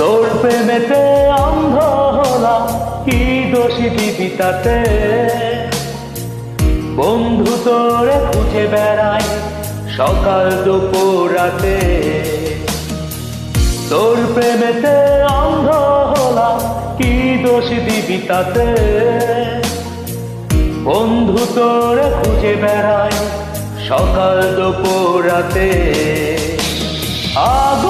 প্রেমেতে অন্ধ হলাম, কি দোষী দিবি তাতে বন্ধু তোরে খুঁজে বেড়াই সকাল দুপুর রাতে। তোর প্রেমেতে অন্ধ হলাম, কি দোষ দিবি তাতে বন্ধু তোরে খুঁজে বেড়াই সকাল দুপুর রাতে। আগুন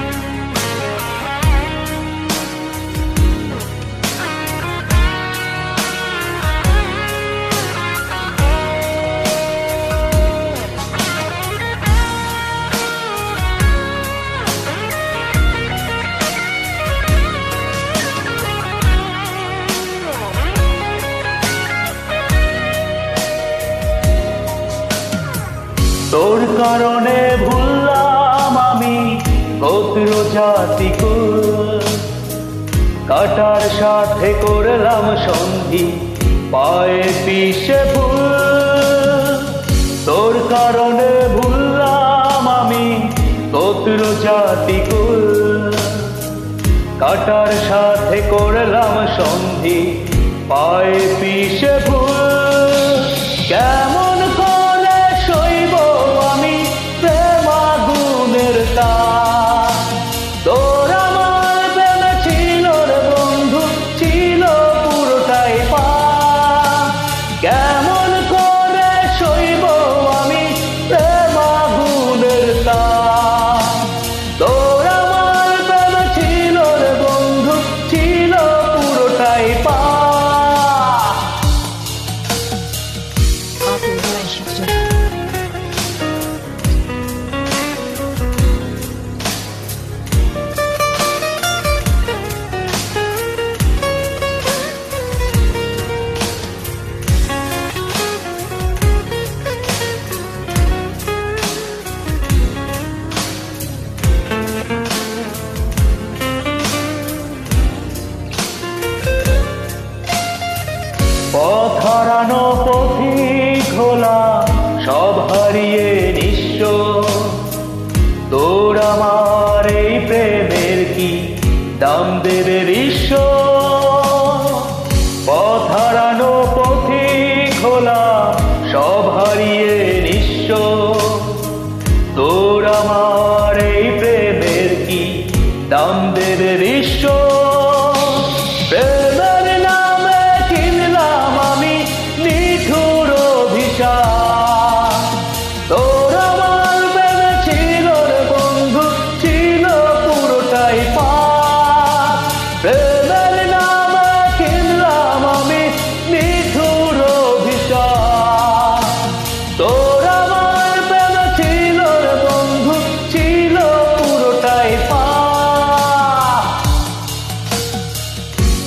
তোর কারণে ভুললাম আমি গোত্র জাতি কাটার সাথে করলাম সন্ধি, পায়ে পিসে ভুল তোর কারণে ভুললাম আমি গোত্র জাতি কাটার সাথে করলাম সন্ধি, পায়ে পিসে ভুল হারানো পথিক খোলা সব হারিয়ে নিঃস্ব। তোর আমার এই প্রেমের কি দাম দেবে বিশ্ব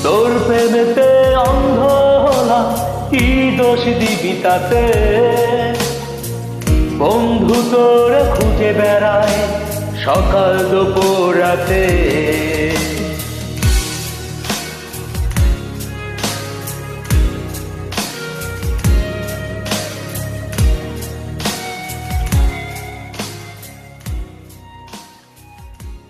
তোর প্রেমেতে অন্ধ হলা, কি দোষ দিবি তাতে? বন্ধু তোর খুঁজে বেড়ায় সকাল দুপুর রাতে।